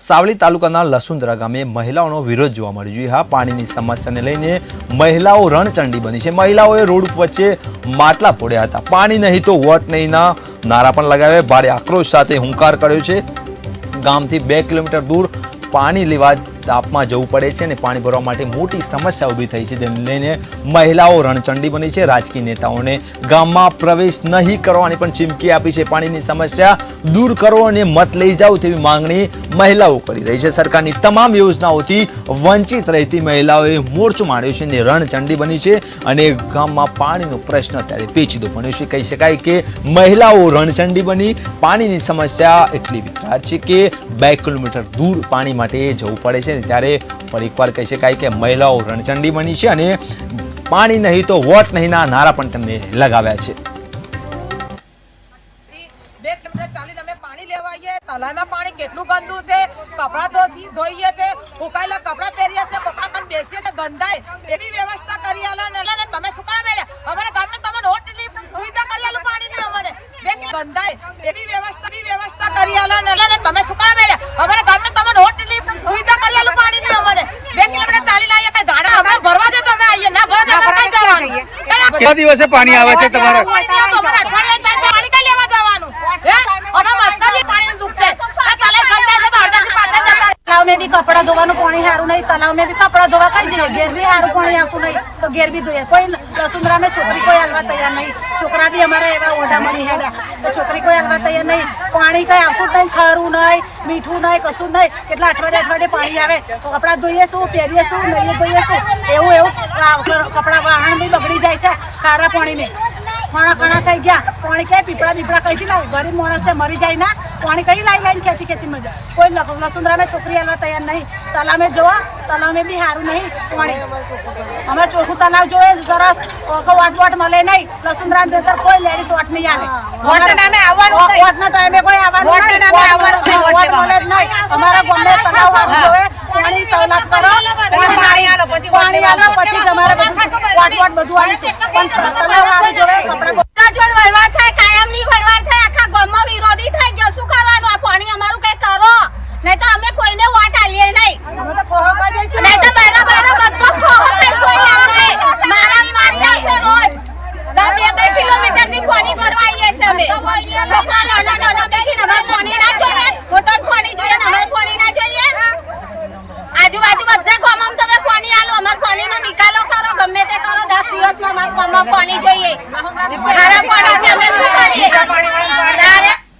સાવલી તાલુકાના લસુંદરા ગામે મહિલાઓનો વિરોધ જોવા મળ્યો. છે હા, પાણીની સમસ્યાને લઈને મહિલાઓ રણચંડી બની છે. મહિલાઓએ રોડ વચ્ચે માટલા ફોડ્યા હતા. પાણી નહીં તો વોટ નહીંના નારા પણ લગાવ્યા. ભારે આક્રોશ સાથે હુંકાર કર્યો છે. ગામથી બે કિલોમીટર દૂર પાણી લેવા તાપમાં જવું પડે છે અને પાણી ભરવા માટે મોટી સમસ્યા ઊભી થઈ છે. જેને લઈને મહિલાઓ રણચંડી બની છે. રાજકીય નેતાઓને ગામમાં પ્રવેશ નહીં કરવાની પણ ચીમકી આપી છે. પાણીની સમસ્યા દૂર કરો અને મત લઈ જાઓ તેવી માંગણી મહિલાઓ કરી રહી છે. સરકારની તમામ યોજનાઓથી વંચિત રહેતી મહિલાઓએ મોરચો માંડ્યો છે અને રણચંડી બની છે અને ગામમાં પાણીનો પ્રશ્ન અત્યારે પેચીદો બન્યો છે. કહી શકાય કે મહિલાઓ રણચંડી બની. પાણીની સમસ્યા એટલી વિકરાળ છે કે બે કિલોમીટર દૂર પાણી માટે જવું પડે છે. ને ત્યારે ફરી એકવાર કહી શકાય કે મહિલાઓ રણચંડી બની છે અને પાણી નહીં તો વોટ નહીંના નારા પણ તેમને લગાવ્યા છે. પાણી પાણી છે? કપડાં છે. પહેરીએ છે. કપડાં કન બેસીએ છે વ્યવસ્થા કરી આલો ને તમે શું અમારા ગામને તમે કરી આલો પાણીની અમને. વ્યવસ્થા કરી આલો ને તમે શું કામ મેળ્યા અમારા ગામને તમે નોટ એટલી સુવિધા કરી આલો પાણીની અમને બે કિલોમીટર ચાલીને આવીએ કઈ ગાડા અમે ભરવા દે તમે આવીએ ના ભરવા દે અમારે કઈ જવાનું કઈ કેટલા દિવસે પાણી આવે છે તમારા? તલાવ બી કપડા ધોવાનું પાણી સારું નહીં. તલાવ મેં બી કપડા ધોવા કઈ જઈએ ઘેર બી સારું પાણી આવતું નહીં. તો ઘેર બી ધોઈએ. કોઈ વસુંધરા છોકરી કોઈ હાલવા તૈયાર નહીં. છોકરા બી અમારા એવા ઓઢા મળી હેડ્યા. તો છોકરી કોઈ હાલવા તૈયાર નહીં. પાણી કઈ આવતું જ નહીં. ખારું નહીં મીઠું નહીં કશું નહીં. કેટલા અઠવાડિયે અઠવાડિયે પાણી આવે? તો કપડાં ધોઈએ શું? પહેરીએ શું? નહીં ધોઈએ શું? એવું એવું. કપડા ખારા પાણી મેં ખાણા થઈ ગયા. પાણી કઈ પીપળા પીપળા કઈથી લાવે? ગરીબ માણસ છે મરી જાય ના. પાણી કઈ લાઈ લાઈને ખેંચી ખેંચી મજા કોઈ લખ- લસુંદરા છોકરી હાલવા તૈયાર નહીં. તલામે જોવા. તલાવ બી સારું નહીં પાણી. અમે ચોખ્ખું તલાવ જોઈએ સરસ વાટ વાટ મળે નહીં. લસુંદરા અંદર કોઈ લેડીઝ વાટ નહીં આવે વોટના ટાઈમે કોઈ આવવાનું નહીં. અમારા ગમે તલાવ જોઈએ. પાણી સવલત કરો. પાણી આલો, પછી અમારે બધું આવી આવીશું પણ તમે વાળું જોઈએ કપડા અમારે પાણી જોઈએ. ખારા પાણીથી અમે શું કરીએ?